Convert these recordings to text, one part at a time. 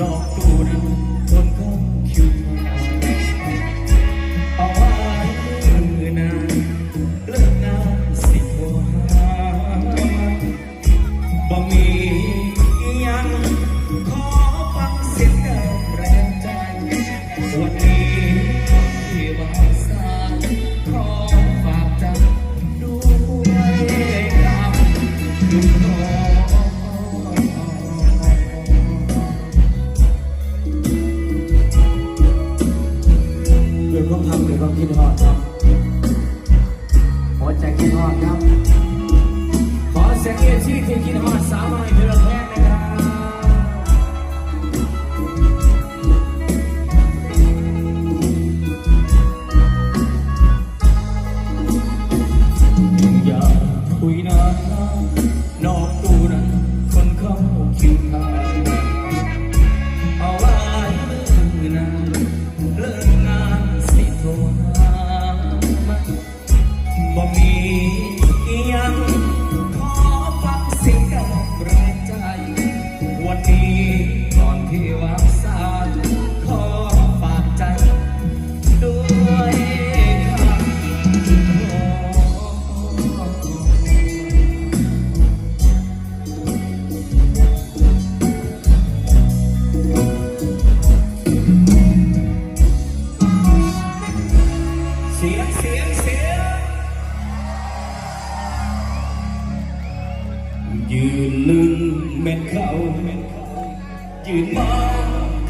นอกตูนั้นบนก้คิวเอาไว้มือนานเลิกงานสิบวหาบ่มียังขอฟังเสียงแรงใจ อดครับหักิดฮอดครับ ขอเสียงเอชี่ที่คินฮอดสามวน้อยเดือน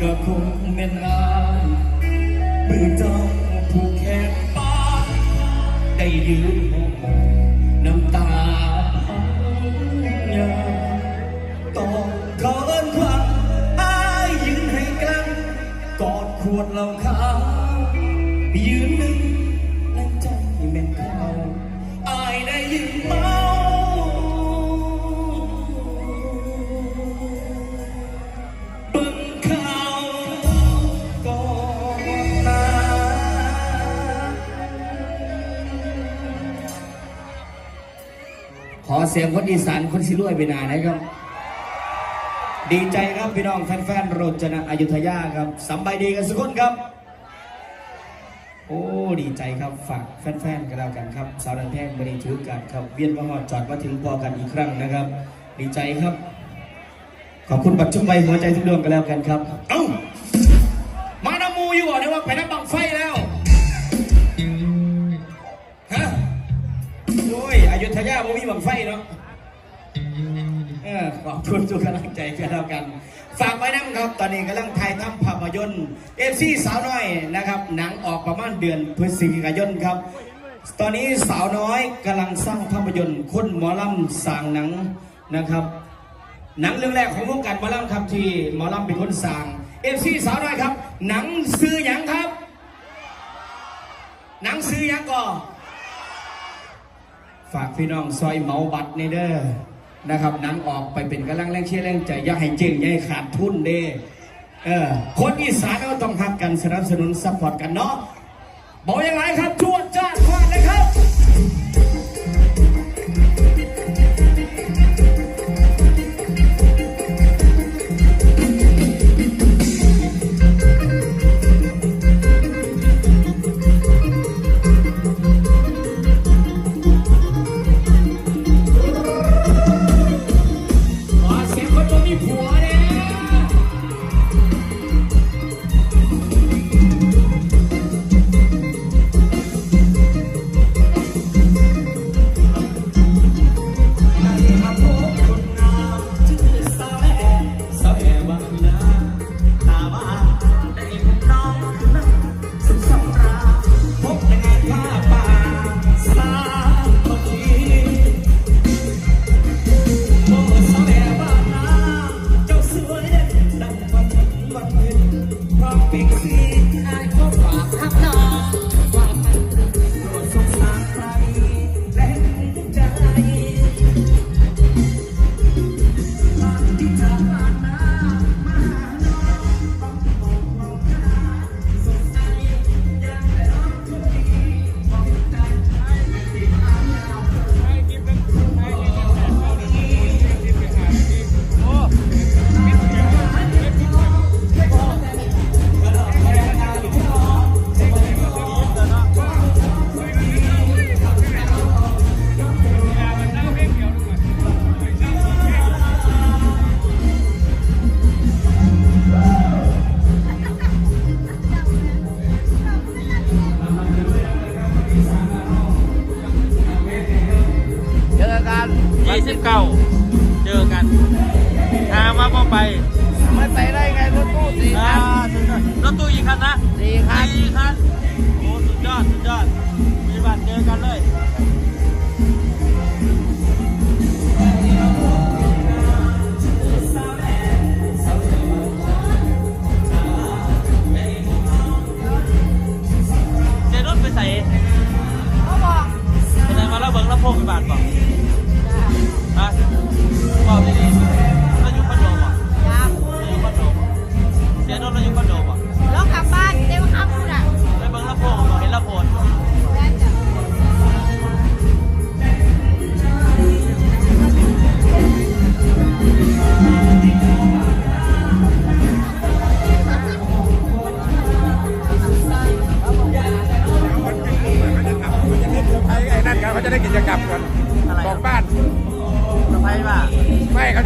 ก็คงแม่นอายมือจ้าผู้แขนป้านได้ยืนมองน้ำตาพังยาต้องขอเอิ้นควันอายยืนให้กันกอดขวดเหล้าขาวยืนหนึ่งในใจแม่นเขาอายได้ยืนเม ขอเสียงคนอีสานคนสิรวยไปนานนะครับ ดีใจครับพี่น้องแฟนๆโรจนะอยุธยาครับสำบายดีกันสักคนครับ โอ้ดีใจครับฝากแฟนๆกันแล้วกันครับ สาวดันแพงบริถือกันครับ เวียนมหอดจอดมาถึงพอกันอีกครั้งนะครับ ดีใจครับ ขอบคุณบัตรชุ่มใบหัวใจทุกดวงกันแล้วกันครับ เอ้า มานำมูอยู่ก่อนนะว่าไปน้ำบังไฟแล้ว บังไฟเนาะเออขอบคุณทุกกำลังใจกันแล้วกัน ฝากไว้นะครับ ตอนนี้กำลังถ่ายทำภาพยนตร์เอฟซีสาวน้อยนะครับ หนังออกประมาณเดือนพฤศจิกายนครับ ตอนนี้สาวน้อยกำลังสร้างภาพยนตร์คนหมอลำสร้างหนังนะครับ หนังเรื่องแรกของวงการหมอลำครับที่หมอลำเป็นคนสร้างเอฟซีสาวน้อยครับ หนังซื้อหยังครับ หนังซื้อหยังก่อ ฝากพี่น้องซอยเมาบัตรในเด้อนะครับนังออกไปเป็นกำลังแรงเชียร์แรงใจอย่าให้เจ๊งอย่าให้ขาดทุนเด้เออคนอีสานก็ต้องหักกันสนับสนุนซัพพอร์ตกันเนาะบอกอย่างไรครับชวนจ้าดควาดเลยครับ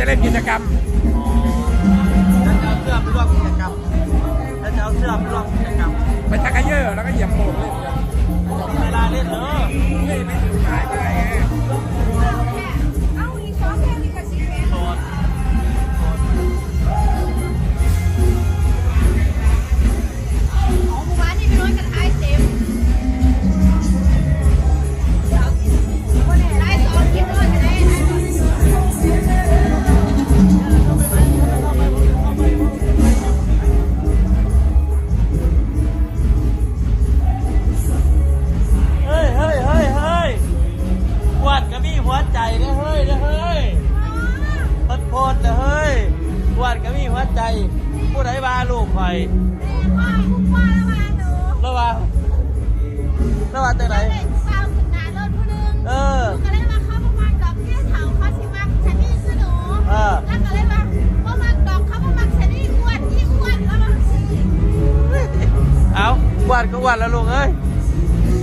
เล่นกิจกรรมแล้วจะเอาเสื้อไปร่วมกิจกรรมแล้วจะเอาเสื้อไปร่วมกิจกรรมไปชักกระเยอะแล้วก็เหยียบโบกเล่นกันไม่เล่นเลย ระวังแต่ไหนเออเออเอาวันก็วันแล้วลุงเอ้ย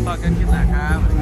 พอกันคลิปหนาครับ